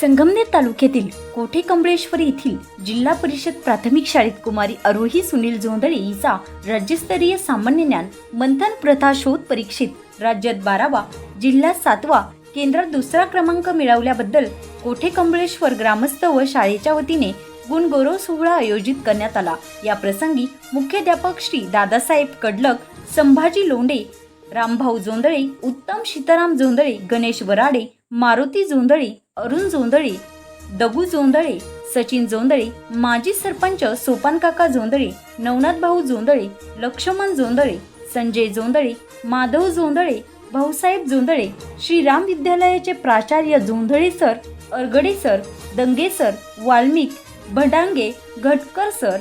संगमनेर तालुक्यातील कोठे कमळेश्वरी येथील जिल्हा परिषद प्राथमिक शाळेत कुमारी आरोही सुनील जोंधळे हिचा राज्यस्तरीय सामान्य ज्ञान मंथन प्रथा शोध परीक्षेत राज्यात बारावा जिल्हा सातवा केंद्रात दुसरा क्रमांक मिळवल्याबद्दल कोठे कमळेश्वर ग्रामस्थ व शाळेच्या वतीने गुणगौरव सोहळा आयोजित करण्यात आला. या प्रसंगी मुख्याध्यापक श्री दादासाहेब कडलक संभाजी लोंढे रामभाऊ जोंधळे उत्तम सीताराम जोंधळे गणेश वराडे मारुती जोंधळे अरुण जोंधळे दगू जोंदळे सचिन जोंदळे माजी सरपंच सोपानकाका जोंधळे नवनाथ भाऊ जोंदळे लक्ष्मण जोंधळे संजय जोंदळे माधव जोंधळे भाऊसाहेब जोंधळे श्रीराम विद्यालयाचे प्राचार्य Jondhale sir Argade sir Dange sir Valmik Bhadange Ghatkar sir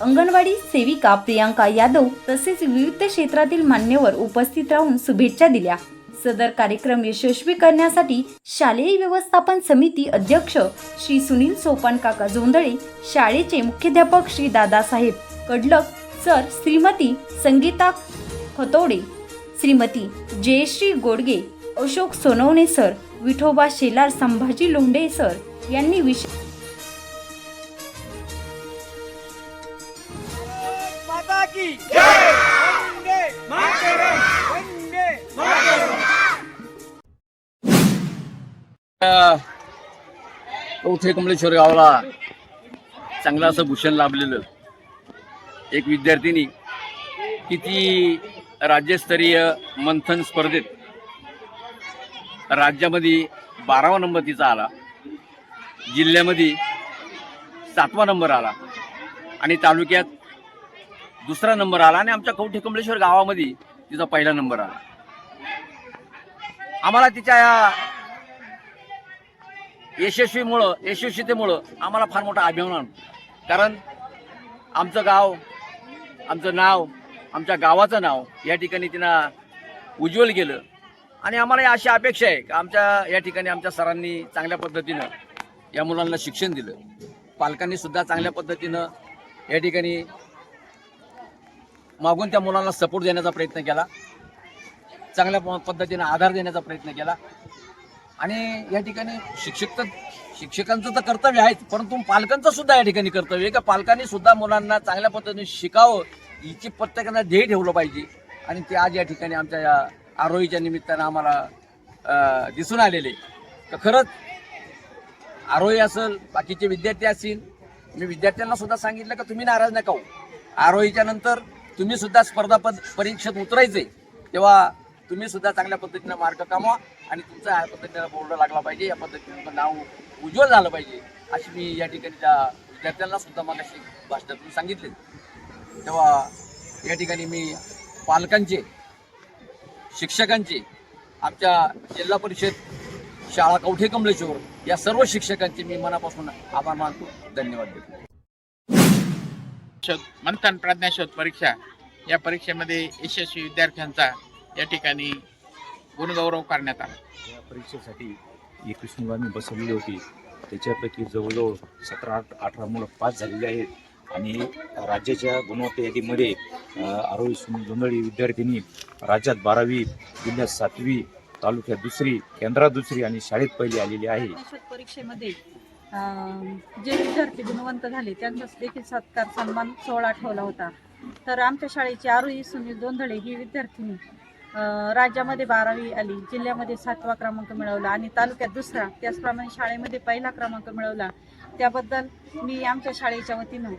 anganwadi सेविका प्रियांका यादव तसेच विविध क्षेत्रातील मान्यवर उपस्थित राहून शुभेच्छा दिल्या. सदर कार्यक्रम यशस्वी करण्यासाठी शालेय व्यवस्थापन समिती अध्यक्ष श्री सुनील सोपान काका जोंधळे शाळेचे मुख्याध्यापक Shri Dadasaheb Kadlak sir Shrimati Sangeeta Khatode Shrimati Jayashree Godge Ashok Sonawane sir Vithoba Shelar Sambhaji Londhe sir यांनी विशेष माता की चौथे कमलेश्वर गावाला. चांगलं असं भूषण लाभलेलं. एक विद्यार्थिनी किती राज्यस्तरीय मंथन स्पर्धेत राज्यामध्ये बारावा नंबर तिचा आला. जिल्ह्यामध्ये सातवा नंबर आला. आणि तालुक्यात दुसरा नंबर आला आणि आमच्या कवठे कमलेश्वर गावामध्ये तिचा पहिला नंबर आला. आम्हाला तिच्या या यशस्वीमुळं यशस्वीतेमुळं आम्हाला फार मोठा अभिमान कारण आमचं गाव आमचं नाव आमच्या गावाचं नाव या ठिकाणी तिनं उज्ज्वल केलं. आणि आम्हाला अशी अपेक्षा आहे की आमच्या या ठिकाणी आमच्या सरांनी चांगल्या पद्धतीनं या मुलांना शिक्षण दिलं. पालकांनी सुद्धा चांगल्या पद्धतीनं या ठिकाणी मागून त्या मुलांना सपोर्ट देण्याचा प्रयत्न केला. चांगल्या प- पद्धतीनं आधार देण्याचा प्रयत्न केला. आणि या ठिकाणी शिक्षक तर शिक्षकांचं तर कर्तव्य आहेच परंतु पालकांचं सुद्धा या ठिकाणी कर्तव्य आहे का? पालकांनी सुद्धा मुलांना चांगल्या पद्धतीने शिकावं हिची प्रत्येकानं ध्येय ठेवलं पाहिजे. आणि ते आज या ठिकाणी आमच्या या आरोहीच्या निमित्तानं आम्हाला दिसून आलेले तर खरंच आरोही असेल बाकीचे विद्यार्थी असतील मी विद्यार्थ्यांना सुद्धा सांगितलं का तुम्ही नाराज नका हो आरोहीच्या नंतर तुम्ही सुद्धा स्पर्धा पद परीक्षेत उतरायचे. तेव्हा तुम्ही सुद्धा चांगल्या पद्धतीनं मार्क कमवा आणि तुमचा या पद्धतीनं बोर्ड लागला पाहिजे या पद्धतीनं तुमचं नाव उज्ज्वल झालं पाहिजे अशी मी या ठिकाणी त्या विद्यार्थ्यांना सुद्धा मगाशी भाषणातून सांगितले. तेव्हा या ठिकाणी मी पालकांचे शिक्षकांचे आमच्या जिल्हा परिषद शाळा कवठे कमलेश्वर या सर्व शिक्षकांचे मी मनापासून आभार मानतो धन्यवाद देतो. शोध मंथन प्रज्ञाशोध परीक्षा या परीक्षेमध्ये यशस्वी विद्यार्थ्यांचा या ठिकाणी गुणगौरव करण्यात आला. या परीक्षेसाठी एकवीस मुलं आम्ही बसवलेली होती. त्याच्यापैकी जवळजवळ सतरा आठ अठरा मुलं पास झालेली आहेत. आणि राज्याच्या गुणवत्ता यादीमध्ये आरोही सुनील जोंधळी विद्यार्थिनी राज्यात बारावी जिल्ह्यात सातवी तालुक्यात दुसरी केंद्रात दुसरी आणि शाळेत पहिली आलेली आहे. परीक्षेमध्ये अं, जे विद्यार्थी गुणवंत झाले त्यांचा देखील सत्कार सन्मान सोहळा ठेवला होता. तर आमच्या शाळेची आरोही सुनील दोंधळे ही विद्यार्थिनी राज्यामध्ये बारावी आली जिल्ह्यामध्ये सातवा क्रमांक मिळवला आणि तालुक्यात दुसरा. त्याचप्रमाणे शाळेमध्ये पहिला क्रमांक मिळवला. त्याबद्दल मी आमच्या शाळेच्या वतीनं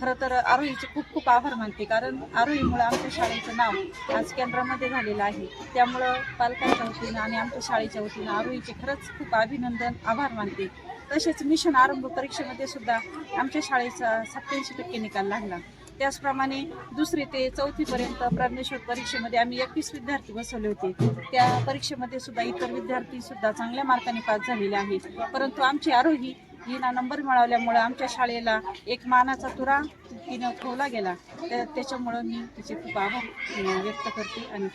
खरं तर आरोहीचे खूप खूप आभार मानते कारण आरोहीमुळं आमच्या शाळेचं नाव आज केंद्रामध्ये झालेलं आहे. त्यामुळं पालकांच्या वतीनं आणि आमच्या शाळेच्या वतीनं आरोहीचे खरंच खूप अभिनंदन आभार मानते. तसेच मिशन आरंभ परीक्षेमध्ये सुद्धा आमच्या शाळेचा सत्याऐंशी टक्के निकाल लागला. त्याचप्रमाणे दुसरी ते चौथीपर्यंत प्रज्ञेश्वर परीक्षेमध्ये आम्ही एकवीस विद्यार्थी बसवले होते. त्या परीक्षेमध्ये सुद्धा इतर विद्यार्थी सुद्धा चांगल्या मार्काने पास झालेले आहेत. परंतु आमची आरोही हिना नंबर मिळाल्यामुळं आमच्या शाळेला एक मानाचा तुरा तिनं ठेवला गेला. त्याच्यामुळं मी तिचे खूप आभार व्यक्त करते आणि